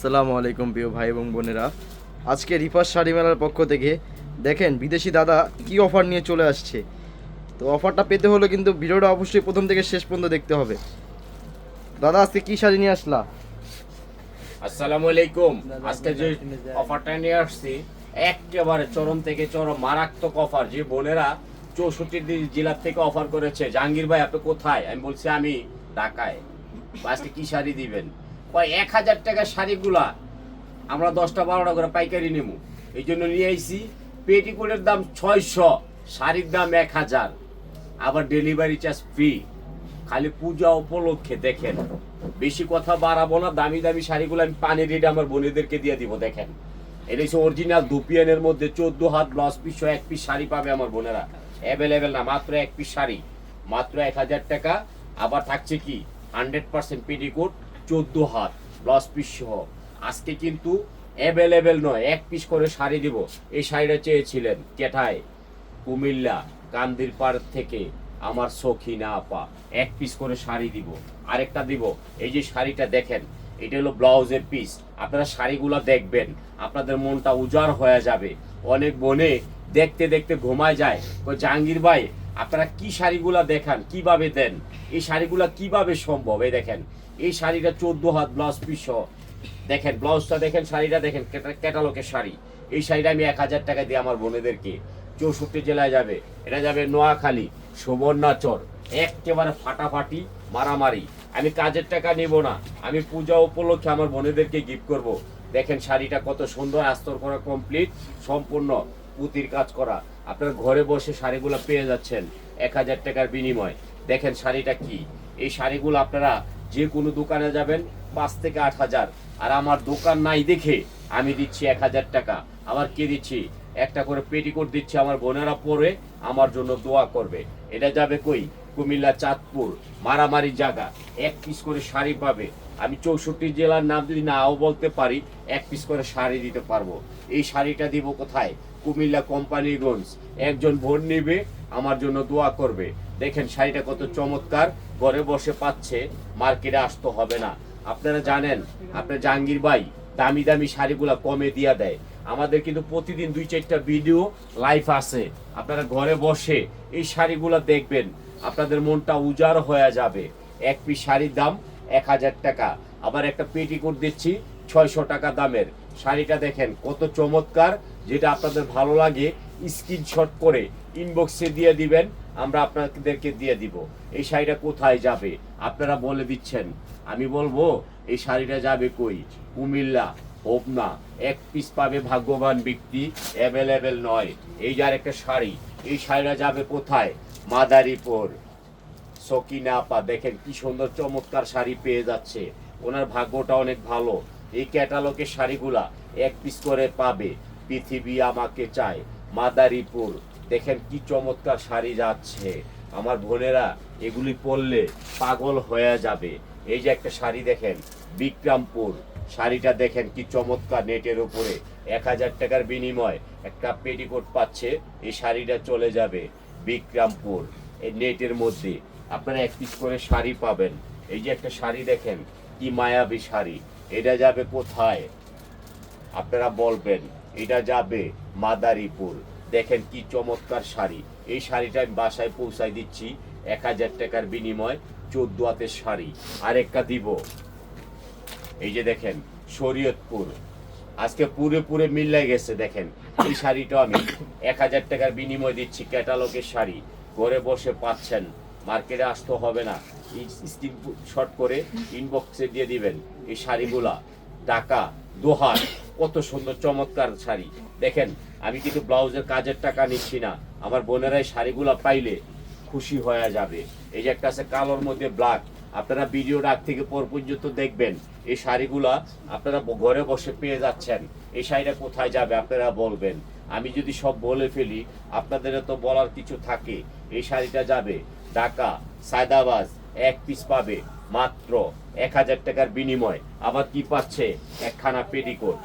আসসালামু আলাইকুম প্রিয় ভাই এবং বোনেরা। আজকে রিফার শাড়ি মেলার পক্ষ থেকে দেখেন বিদেশি দাদা কি অফার নিয়ে চলে আসছে। তো অফারটা পেতে হলে কিন্তু ভিডিওটা অবশ্যই প্রথম থেকে শেষ পর্যন্ত দেখতে হবে। দাদা, আজকে কি শাড়ি নিয়ে আসলা? আসসালামু আলাইকুম। আজকে যে অফারটা নিয়ে আসছি, একেবারে চরম থেকে চরম, মারাত্মক অফার। যে বোনেরা চৌষট্টি জেলার থেকে অফার করেছে, জাহাঙ্গীর ভাই, আপনি কোথায়? আমি বলছি, আমি ঢাকায়। আজকে কি শাড়ি দিবেন? এক হাজার টাকার শাড়িগুলা আমরা দশটা বারোটা করে পাইকারি নেব এই জন্য নিয়ে আইছি, পেটিকোটের দাম ছয়শো, শাড়ির দাম এক হাজার। আবার ডেলিভারি চার্জ ফ্রি। খালি পূজা উপলক্ষে দেখেন। বেশি কথা বাড়াবো না, দামি দামি শাড়িগুলো আমি পানি রেডে আমার বোনেদেরকে দিয়ে দিব, দেখেন। এটা হচ্ছে অরিজিনাল দুপিয়ানের মধ্যে চোদ্দ হাত ব্লাউজ পিস এক পিস শাড়ি পাবে আমার বোনেরা। অ্যাভেলেবেল না, মাত্র এক পিস শাড়ি। মাত্র এক হাজার টাকা। আবার থাকছে কি? Hundred percent petticoat. চোদ্দ হাত ব্লাউজ পিস সহ। আজকে কিন্তু অ্যাভেলেবেল নয়, এক পিস করে শাড়ি দিব। এই শাড়িটা চেয়েছিলেন কেঠায় কুমিল্লা, কান্দির পাড় থেকে আমার সখী না আপা। এক পিস করে শাড়ি দিব, আরেকটা দিব। এই যে শাড়িটা দেখেন, এটা হলো ব্লাউজের পিস আপনারা শাড়িগুলো দেখবেন, আপনাদের মনটা উজাড় হয়ে যাবে। অনেক বনে দেখতে দেখতে ঘুমায় যায়। জাহাঙ্গীর ভাই আপনারা কি শাড়িগুলা দেখান, কীভাবে দেন? এই শাড়িগুলা কীভাবে সম্ভব? এই দেখেন, এই শাড়িটা চোদ্দ হাত ব্লাউজ পিস দেখেন ব্লাউজটা দেখেন, শাড়িটা দেখেন, ক্যাটা- ক্যাটালগের শাড়ি। এই শাড়িটা আমি এক হাজার টাকা দিয়ে আমার বোনেদেরকে চৌষট্টি জেলায় যাবে। এটা যাবে নোয়াখালী, সুবর্ণাচর। একেবারে ফাটাফাটি, মারামারি। আমি কাজের টাকা নেব না। আমি পূজা উপলক্ষে আমার বোনেদেরকে গিফট করব। দেখেন, শাড়িটা কত সুন্দর, আস্তর করা কমপ্লিট সম্পূর্ণ পুতির কাজ করা। আপনার ঘরে বসে শাড়িগুলো পেয়ে যাচ্ছেন এক হাজার টাকার বিনিময়। দেখেন শাড়িটা কি? এই শাড়িগুলো আপনারা যে কোনো দোকানে যাবেন, পাঁচ থেকে আট হাজার। আর আমার দোকান নাই দেখে আমি দিচ্ছি এক হাজার টাকা। আবার কে দিচ্ছি? একটা করে পেটিকোট দিচ্ছি আমার বোনেরা পরে, আমার জন্য দোয়া করবে। এটা যাবে কই? কুমিল্লা, চাঁদপুর, মারামারি জায়গা। এক পিস করে শাড়ি পাবে। আমি চৌষট্টি জেলার নাম যদি নাও বলতে পারি, এক পিস করে শাড়ি দিতে পারব। এই শাড়িটা দিব কোথায়? কুমিল্লা কোম্পানিগঞ্জ। একজন ভোট নেবে, আমার জন্য দোয়া করবে। দেখেন শাড়িটা কত চমৎকার, ঘরে বসে পাচ্ছে, মার্কেটে আসতে হবে না। আপনারা জানেন, আপনার জাহাঙ্গীর ভাই দামি দামি শাড়িগুলো কমে দিয়া দেয়। আমাদের কিন্তু প্রতিদিন দুই চারটা ভিডিও লাইভ আছে। আপনারা ঘরে বসে এই শাড়িগুলা দেখবেন, আপনাদের মনটা উজাড় হয়ে যাবে। এক পিস শাড়ির দাম এক হাজার টাকা। আবার একটা পেটিকোট দিচ্ছি, ছয়শো টাকা দামের। শাড়িটা দেখেন, কত চমৎকার। যেটা আপনাদের ভালো লাগে স্ক্রিনশট করে ইনবক্সে দিয়ে দিবেন, আমরা আপনাদেরকে দিয়ে দিব। এই শাড়িটা কোথায় যাবে? আপনারা বলে দিচ্ছেন। আমি বলব, এই শাড়িটা যাবে কই? কুমিল্লা, হোপনা। এক পিস পাবে ভাগ্যবান ব্যক্তি অ্যাভেলেবেল নয়। এই যার একটা শাড়ি, এই শাড়িটা যাবে কোথায়? মাদারীপুর। সকিনা আপা দেখেন কি সুন্দর চমৎকার শাড়ি পেয়ে যাচ্ছে। ওনার ভাগ্যটা অনেক ভালো। এই ক্যাটালগের শাড়িগুলা এক পিস করে পাবে। পৃথিবী আমাকে চায় মাদারীপুর। দেখেন কি চমৎকার শাড়ি যাচ্ছে। আমার বোনেরা, এগুলি পরলে পাগল হয়ে যাবে। এই যে একটা শাড়ি দেখেন, বিক্রমপুর। শাড়িটা দেখেন কি চমৎকার নেটের উপরে। এক হাজার টাকার বিনিময় একটা পেটিকোট পাচ্ছে, এই শাড়িটা চলে যাবে বিক্রমপুর, এই নেটের মধ্যে। আপনারা এক পিস করে শাড়ি পাবেন। এই যে একটা শাড়ি দেখেন, কি মায়াবী শাড়ি। এটা যাবে কোথায়? আপনারা বলবেন, এটা যাবে মাদারীপুর। দেখেন কি চমৎকার শাড়ি। এই শাড়িটা আমি বাসায় পৌঁছায় দিচ্ছি এক হাজার টাকার বিনিময় চোদ্দ হাতের শাড়ি। আরেকটা দিব। এই যে দেখেন, শরীয়তপুর। আজকে পুরে পুরে মিল্লাই গেছে, দেখেন। এই শাড়িটা আমি এক হাজার টাকার বিনিময় দিচ্ছি ক্যাটালগের শাড়ি। ঘরে বসে পাচ্ছেন। মার্কেটে আসতে হবে না। স্ক্রিন শর্ট করে ইনবক্সে দিয়ে দিবেন। এই শাড়িগুলা, টাকা, দোহার, কত সুন্দর চমৎকার শাড়ি। দেখেন, আমি কিন্তু ব্লাউজের কাজের টাকা নিচ্ছি না। আমার বোনেরাই শাড়িগুলা পাইলে খুশি হয়ে যাবে। এই যে একটা আছে কালোর মধ্যে ব্ল্যাক আপনারা ভিডিওটা আগ থেকে পর পর্যন্ত দেখবেন, এই শাড়িগুলা আপনারা ঘরে বসে পেয়ে যাচ্ছেন। এই শাড়িটা কোথায় যাবে আপনারা বলবেন। আমি যদি সব বলে ফেলি, আপনাদের তো বলার কিছু থাকে। এই শাড়িটা যাবে। ঢাকা, সায়দাবাজ, এক পিস পাবে। মাত্র এক হাজার টাকার বিনিময়। আবার কি পাচ্ছে? একখানা পেটিকোট।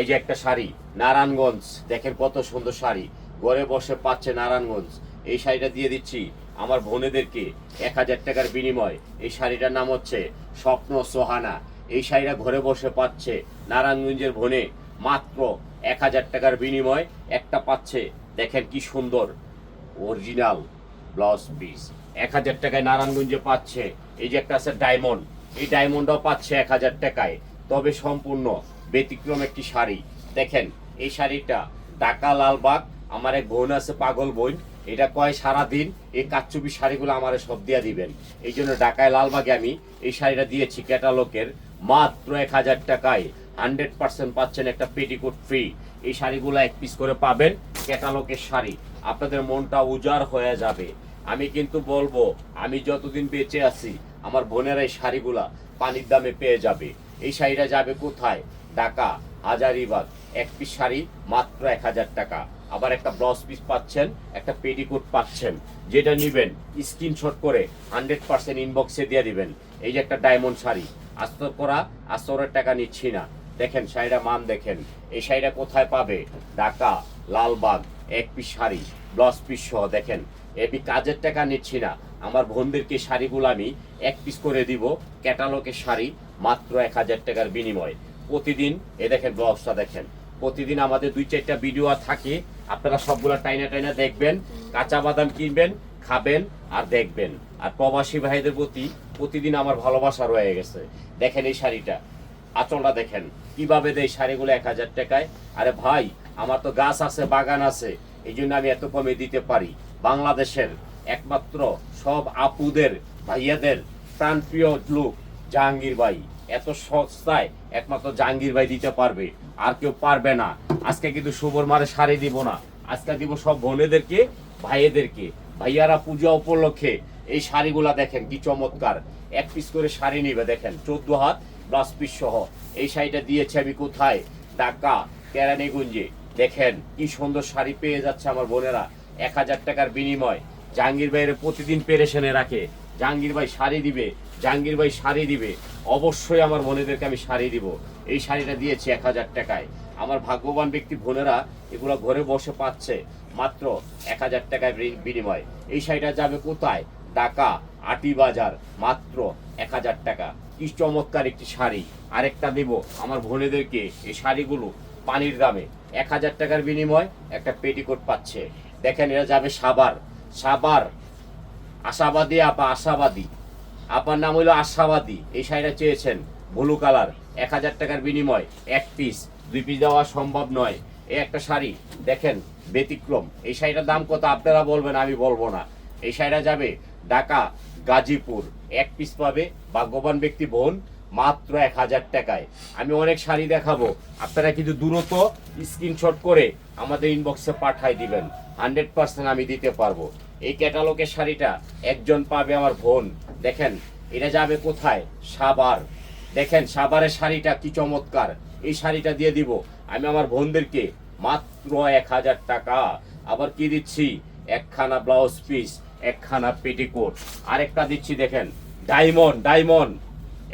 এই যে একটা শাড়ি, নারায়ণগঞ্জ। দেখেন কত সুন্দর শাড়ি। ঘরে বসে পাচ্ছে নারায়ণগঞ্জ। এই শাড়িটা দিয়ে দিচ্ছি আমার বোনেদেরকে এক হাজার টাকার বিনিময়। এই শাড়িটার নাম হচ্ছে স্বপ্ন সোহানা। এই শাড়িটা ঘরে বসে পাচ্ছে নারায়ণগঞ্জের ভনে। মাত্র এক হাজার টাকার বিনিময় একটা পাচ্ছে। দেখেন কি সুন্দর। অরিজিনাল ব্লাউজ পিস এক হাজার টাকায় নারায়ণগঞ্জে পাচ্ছে। এই যে একটা আছে ডায়মন্ড এই ডায়মন্ডও পাচ্ছে এক হাজার টাকায়। তবে সম্পূর্ণ ব্যতিক্রম একটি শাড়ি। দেখেন, এই শাড়িটা ঢাকা লালবাগ, আমার এক বোন আছে পাগল বোন। এটা কয় সারা দিন এই কাচ্চুপি শাড়িগুলো আমার সব দিয়া দিবেন। এই জন্য ঢাকায় লালবাগে আমি এই শাড়িটা দিয়েছি ক্যাটালগের মাত্র এক হাজার টাকায়। হান্ড্রেড পার্সেন্ট পাচ্ছেন একটা পেটিকোট ফ্রি। এই শাড়িগুলো এক পিস করে পাবেন, ক্যাটালগের শাড়ি। আপনাদের মনটা উজাড় হয়ে যাবে। আমি কিন্তু বলব, আমি যতদিন বেঁচে আছি, আমার বোনেরা এই শাড়িগুলা পানির দামে পেয়ে যাবে। এই শাড়িটা যাবে কোথায়? ঢাকা, হাজারিবাগ। এক পিস শাড়ি মাত্র এক হাজার টাকা। আবার একটা ব্লাউজ পিস পাচ্ছেন, একটা পেটিকোট পাচ্ছেন। যেটা নিবেন স্ক্রিনশট করে হান্ড্রেড পার্সেন্ট ইনবক্সে দিয়ে দিবেন। এই যে একটা ডায়মন্ড শাড়ি। আস্তর করা, আস্তরের টাকা নিচ্ছি না। দেখেন শাড়িটা মান দেখেন। এই শাড়িটা কোথায় পাবে? ঢাকা, লালবাগ, এক পিস শাড়ি ব্লাউজ পিস সহ, দেখেন। এবি কাজের টাকা নিচ্ছি না। আমার বোনদেরকে শাড়িগুলো আমি এক পিস করে দিব, ক্যাটালগের শাড়ি, মাত্র এক হাজার টাকার বিনিময়। প্রতিদিন, এ দেখেন ব্লাউজটা দেখেন। প্রতিদিন আমাদের দুই চারটা ভিডিও থাকে। আপনারা সবগুলো টাইনা টাইনা দেখবেন, কাঁচা বাদাম কিনবেন, খাবেন আর দেখবেন। আর প্রবাসী ভাইদের প্রতি প্রতিদিন আমার ভালোবাসা রয়ে গেছে। দেখেন এই শাড়িটা। আঁচলটা দেখেন। কীভাবে দেয় শাড়িগুলো এক হাজার টাকায়? আরে ভাই, আমার তো গাছ আছে, বাগান আছে, এই জন্য আমি এত কমে দিতে পারি। বাংলাদেশের একমাত্র সব আপুদের, ভাইয়াদের প্রাণপ্রিয় লোক জাহাঙ্গীর ভাই। এত সস্তায় একমাত্র জাহাঙ্গীর ভাই দিতে পারবে, আর কেউ পারবে না। আজকে কিন্তু শুভর মারে শাড়ি দিব না। আজকে দিব সব বোনেদেরকে, ভাইয়েদেরকে। ভাইয়ারা পূজা উপলক্ষে এই শাড়িগুলা দেখেন কি চমৎকার। এক পিস করে শাড়ি নিবে, দেখেন, চোদ্দ হাত ব্লাউজ পিস সহ। এই শাড়িটা দিয়েছে আমি কোথায়? ঢাকা, কেরানীগঞ্জে। দেখেন, কি সুন্দর শাড়ি পেয়ে যাচ্ছে আমার বোনেরা। এক হাজার টাকার বিনিময়। জাহাঙ্গীর ভাইয়ের প্রতিদিন পেরেশনে রাখে। জাহাঙ্গীর ভাই শাড়ি দিবে, জাহাঙ্গীর ভাই শাড়ি দিবে। অবশ্যই আমার বোনেদেরকে আমি শাড়ি দিব। এই শাড়িটা দিয়েছি এক হাজার টাকায়। আমার ভাগ্যবান ব্যক্তি বোনেরা এগুলো ঘরে বসে পাচ্ছে। মাত্র এক হাজার টাকায় বিনিময়। এই শাড়িটা যাবে কোথায়? ঢাকা, আটি বাজার। মাত্র এক হাজার টাকা। কি চমৎকার একটি শাড়ি। আরেকটা দেব আমার বোনেদেরকে এই শাড়িগুলো পানির দামে। এক হাজার টাকার বিনিময় একটা পেটিকোট পাচ্ছে। দেখেন, এরা যাবে সাবার সাবার আশাবাদী আপা, আশাবাদী। আপার নাম হলো আশাবাদী। এই শাড়িটা চেয়েছেন ব্লু কালার। এক হাজার টাকার বিনিময় এক পিস। দুই পিস দেওয়া সম্ভব নয়। এই একটা শাড়ি, দেখেন, ব্যতিক্রম। এই শাড়িটার দাম কত? আপনারা বলবেন, আমি বলব না। এই শাড়িটা যাবে ঢাকা গাজীপুর। এক পিস পাবে, ভাগ্যবান ব্যক্তি বোন, মাত্র এক হাজার টাকায়। আমি অনেক শাড়ি দেখাবো। আপনারা কিন্তু দ্রুত স্ক্রিনশট করে আমাদের ইনবক্সে পাঠাই দিবেন। হান্ড্রেড পার্সেন্ট আমি দিতে পারব। এই ক্যাটালগের শাড়িটা একজন পাবে আমার বোন। দেখেন, এটা যাবে কোথায়? সাবার দেখেন সাবারের শাড়িটা কি চমৎকার। এই শাড়িটা দিয়ে দিব। আমি আমার বোনদেরকে মাত্র এক হাজার টাকা। আবার কি দিচ্ছি? একখানা ব্লাউজ পিস একখানা পেটিকোট আরেকটা দিচ্ছি দেখেন। Diamond diamond.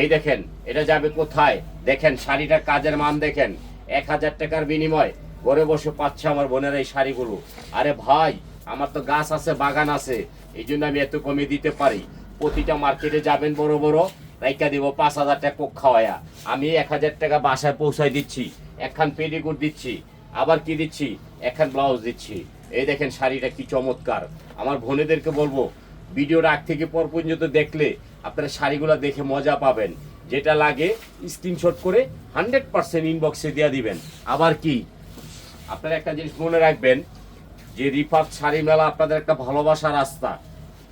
এই দেখেন, এটা যাবে কোথায়? দেখেন, শাড়িটার কাজের মান দেখেন। এক হাজার টাকার বিনিময়। ঘরে বসে পাচ্ছে আমার বোনের এই শাড়িগুলো। আরে ভাই, আমার তো গাছ আছে, বাগান আছে। এই জন্য আমি এত কমে দিতে পারি। প্রতিটা মার্কেটে যাবেন বড় বড় রাইকা দিব পাঁচ হাজার টাকা কোক খাওয়ায়া। আমি এক হাজার টাকা বাসায় পৌঁছায় দিচ্ছি। একখান পেডিকুট দিচ্ছি। আবার কি দিচ্ছি? একখান ব্লাউজ দিচ্ছি। এই দেখেন শাড়িটা কি চমৎকার। আমার বোনেদেরকে বলব, ভিডিওর আগ থেকে পর পর্যন্ত দেখলে আপনারা শাড়িগুলো দেখে মজা পাবেন। যেটা লাগে স্ক্রিনশট করে হান্ড্রেড পার্সেন্ট ইনবক্সে দিয়ে দিবেন। আবার কি, আপনারা একটা জিনিস মনে রাখবেন, যে রিফাত শাড়ি মেলা আপনাদের একটা ভালোবাসার রাস্তা।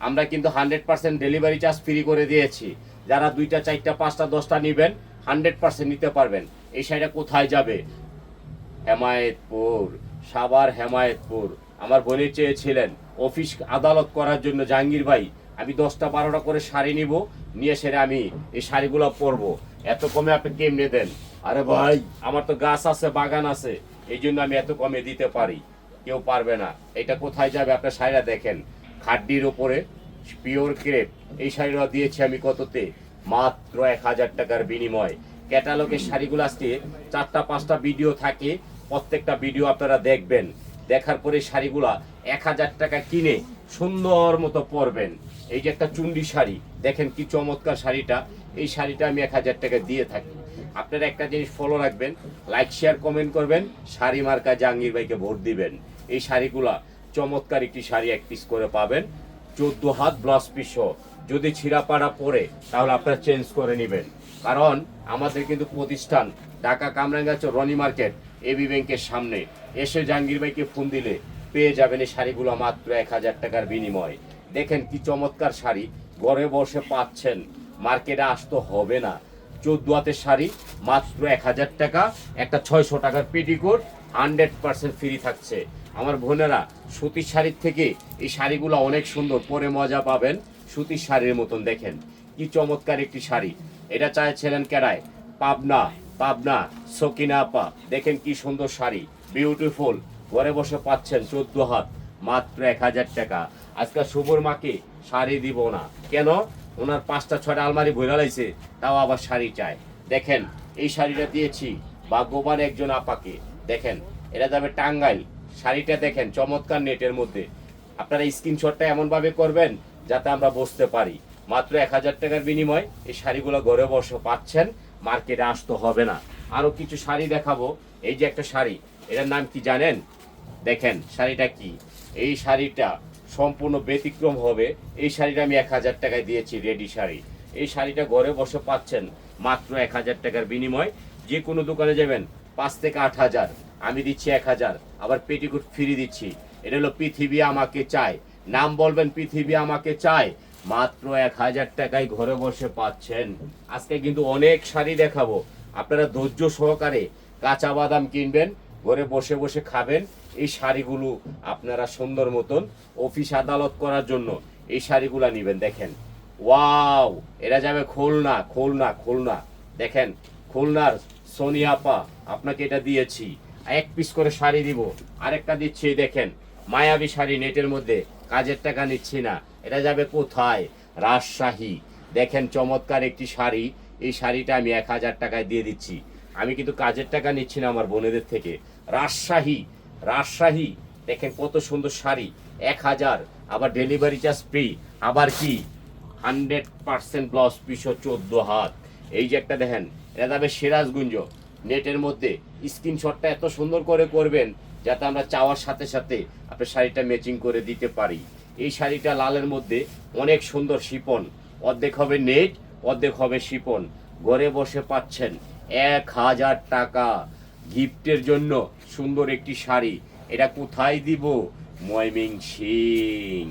আমরা কিন্তু hundred percent delivery charge free করে দিয়েছি। যারা দুইটা, চারটা, পাঁচটা, দশটা নেবেন হান্ড্রেড পার্সেন্ট নিতে পারবেন। এই শাড়িটা কোথায় যাবে? হেমায়েতপুর, সাভার হেমায়েতপুর। আমার বোনের চেয়েছিলেন। অফিস আদালত করার জন্য জাহাঙ্গীর ভাই আমি দশটা বারোটা করে শাড়ি নিব নিয়ে সেরে আমি এই শাড়িগুলো পরবো। এত কমে আপনি কেমনে দেন? আরে ভাই। আমার তো গাছ আছে বাগান আছে এই জন্য আমি এত কমে দিতে পারি। কেউ পারবে না। এটা কোথায় যাবে আপনার শাড়িটা দেখেন। খাড্ডির ওপরে পিওর ক্রেপ। এই শাড়িটা দিয়েছি আমি কততে? মাত্র এক হাজার টাকার বিনিময়। ক্যাটালগের শাড়িগুলো আজকে চারটা পাঁচটা ভিডিও থাকে। প্রত্যেকটা ভিডিও আপনারা দেখবেন। দেখার পরে শাড়িগুলা এক হাজার টাকা কিনে সুন্দর মতো পরবেন। এই যে একটা চুন্ডি শাড়ি, দেখেন কি চমৎকার শাড়িটা। এই শাড়িটা আমি এক হাজার টাকা দিয়ে থাকি। আপনারা একটা জিনিস ফলো রাখবেন লাইক শেয়ার কমেন্ট করবেন, শাড়ি মার্কা জাহাঙ্গীর ভাইকে ভোট দিবেন। এই শাড়িগুলা চমৎকার একটি শাড়ি, এক পিস করে পাবেন। চোদ্দ হাত ব্লাউজ পিস সহ। যদি ছিঁড়াপাড়া পরে, তাহলে আপনারা চেঞ্জ করে নেবেন। কারণ আমাদের কিন্তু প্রতিষ্ঠান ঢাকা কামরাঙ্গাচর রনি মার্কেট। এবি ব্যাংকের সামনে। এসে জাহাঙ্গীর ভাইকে ফোন দিলে, পেয়ে যাবেন এই শাড়িগুলো মাত্র এক হাজার টাকার বিনিময়। দেখেন কি চমৎকার শাড়ি, ঘরে বসে পাচ্ছেন, মার্কেটে আসতে হবে না। চোদ্দ হাতের শাড়ি, মাত্র এক হাজার টাকা, একটা ছয়শো টাকার পেটিকোট হান্ড্রেড পার্সেন্ট ফ্রি থাকছে। আমার বোনেরা, সুতির শাড়ির থেকে এই শাড়িগুলো অনেক সুন্দর, পরে মজা পাবেন সুতির শাড়ির মতন। দেখেন কি চমৎকার একটি শাড়ি। এটা চাইছিলেন কেরায়? পাবনা। পাবনা, সকিনা আপা, দেখেন কি সুন্দর শাড়ি বিউটিফুল ঘরে বসে পাচ্ছেন চোদ্দ হাত, মাত্র এক হাজার টাকা। আজকে শুভর মাকে শাড়ি দিব না। কেন? ওনার পাঁচটা ছটা আলমারি ভরে লাইছে, তাও আবার শাড়ি চায়। দেখেন, এই শাড়িটা দিয়েছি ভাগ্যবান একজন আপাকে। দেখেন, এটা যাবে টাঙ্গাইল। শাড়িটা দেখেন, চমৎকার নেটের মধ্যে। আপনারা স্ক্রিনশটটা এমনভাবে করবেন যাতে আমরা বসতে পারি। মাত্র এক হাজার টাকার বিনিময় এই শাড়িগুলো ঘরে বসে পাচ্ছেন। মার্কেটে আসতে হবে না। আরও কিছু শাড়ি দেখাবো। এই যে একটা শাড়ি, এটার নাম কি জানেন? দেখেন, শাড়িটা কি? এই শাড়িটা সম্পূর্ণ ব্যতিক্রম হবে। এই শাড়িটা আমি এক হাজার টাকায় দিয়েছি, রেডি শাড়ি। এই শাড়িটা ঘরে বসে পাচ্ছেন মাত্র এক হাজার টাকার বিনিময়। যে কোনো দোকানে যাবেন, পাঁচ থেকে আট হাজার। আমি দিচ্ছি এক হাজার, আবার পেটিকুট ফ্রি দিচ্ছি। এটা হলো পৃথিবী আমাকে চায়। নাম বলবেন, পৃথিবী আমাকে চায়। মাত্র এক হাজার টাকায় ঘরে বসে পাচ্ছেন। আজকে কিন্তু অনেক শাড়ি দেখাবো। আপনারা ধৈর্য সহকারে কাঁচা বাদাম কিনবেন, ঘরে বসে বসে খাবেন। এই শাড়িগুলো আপনারা সুন্দর মতন অফিস আদালত করার জন্য এই শাড়িগুলো নেবেন, দেখেন। ওয়াও, এরা যাবে খুলনা খুলনা খুলনা। দেখেন, খুলনার সোনিয়াপা আপনাকে এটা দিয়েছি। এক পিস করে শাড়ি দিব। আরেকটা দিচ্ছি, দেখেন, মায়াবী শাড়ি, নেটের মধ্যে। কাজের টাকা নিচ্ছি না। এটা যাবে কোথায়? রাজশাহী। দেখেন চমৎকার একটি শাড়ি। এই শাড়িটা আমি এক হাজার টাকায় দিয়ে দিচ্ছি। আমি কিন্তু কাজের টাকা নিচ্ছি না আমার বোনেদের থেকে। রাজশাহী রাজশাহী। দেখেন কত সুন্দর শাড়ি। এক হাজার। আবার ডেলিভারি চার্জ ফ্রি আবার কি? হান্ড্রেড পার্সেন্ট ব্লাউজ পিসও চোদ্দ হাত। এই যে একটা দেখেন, এটা যাবে সিরাজগুঞ্জ। নেটের মধ্যে। স্ক্রিনশটটা এত সুন্দর করে করবেন, যাতে আমরা চাওয়ার সাথে সাথে আপনার শাড়িটা ম্যাচিং করে দিতে পারি। এই শাড়িটা লালের মধ্যে অনেক সুন্দর শিপন। অর্ধেক হবে নেট, অর্ধেক হবে শিপন। ঘরে বসে পাচ্ছেন এক হাজার টাকা। গিফটের জন্য সুন্দর একটি শাড়ি। এটা কোথায় দিব? ময়মিং সিং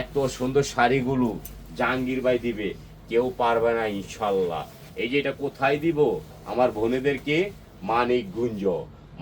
এত সুন্দর শাড়িগুলো জাহাঙ্গীর ভাই দিবে। কেউ পারবে না, ইনশাল্লাহ। এই যে এটা কোথায় দিব? আমার বোনেদেরকে মানিক গুঞ্জ।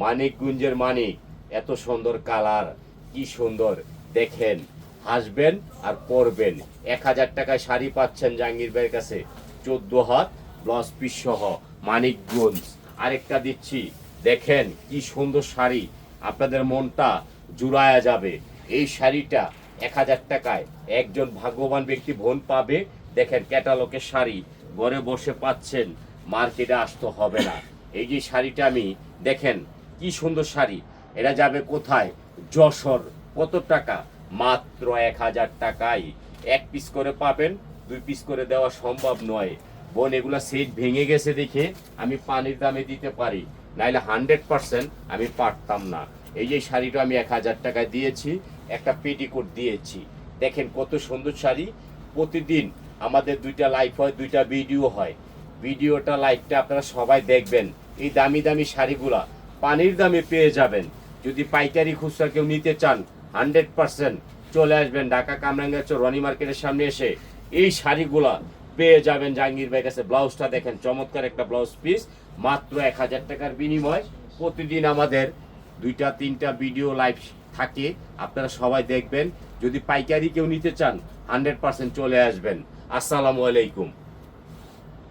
মানিক গুঞ্জের মানিক। এত সুন্দর কালার, কি সুন্দর। দেখেন হাসবেন আর পরবেন। এক হাজার টাকায় শাড়ি পাচ্ছেন জাহাঙ্গীর ভাইয়ের কাছে। চোদ্দ হাত, ব্লাউজ পিস সহ, মানিকগঞ্জ। আরেকটা দিচ্ছি। দেখেন কি সুন্দর শাড়ি। আপনাদের মনটা জুড়ায়া যাবে। এই শাড়িটা এক হাজার টাকায় একজন ভাগ্যবান ব্যক্তি বোন পাবে। দেখেন ক্যাটালগের শাড়ি। ঘরে বসে পাচ্ছেন, মার্কেটে আসতে হবে না। এই যে শাড়িটা আমি, দেখেন কি সুন্দর শাড়ি। এটা যাবে কোথায়? যশোর। কত টাকা? মাত্র এক হাজার টাকায়। এক পিস করে পাবেন, দুই পিস করে দেওয়া সম্ভব নয়। বোন, এগুলো সেট ভেঙে গেছে দেখে আমি পানির দামে দিতে পারি। নাইলে হান্ড্রেড পার্সেন্ট আমি পারতাম না। এই যে শাড়িটা আমি এক হাজার টাকায় দিয়েছি, একটা পেটিকোট দিয়েছি। দেখেন কত সুন্দর শাড়ি। প্রতিদিন আমাদের দুইটা লাইভ হয়, দুইটা ভিডিও হয়। ভিডিওটা লাইভটা আপনারা সবাই দেখবেন। এই দামি দামি শাড়িগুলা পানির দামে পেয়ে যাবেন। যদি পাইকারি খুচরা কেউ নিতে চান হান্ড্রেড পার্সেন্ট চলে আসবেন ঢাকা কামরাঙ্গাচর রনি মার্কেটের সামনে এসে এই শাড়িগুলা পেয়ে যাবেন জাহাঙ্গীর ভাই কাছে। ব্লাউজটা দেখেন, চমৎকার একটা ব্লাউজ পিস মাত্র এক হাজার টাকার বিনিময়। প্রতিদিন আমাদের দুইটা, তিনটা ভিডিও লাইভ থাকে, আপনারা সবাই দেখবেন। যদি পাইকারি কেউ নিতে চান, হান্ড্রেড পার্সেন্ট চলে আসবেন। আসসালামু আলাইকুম।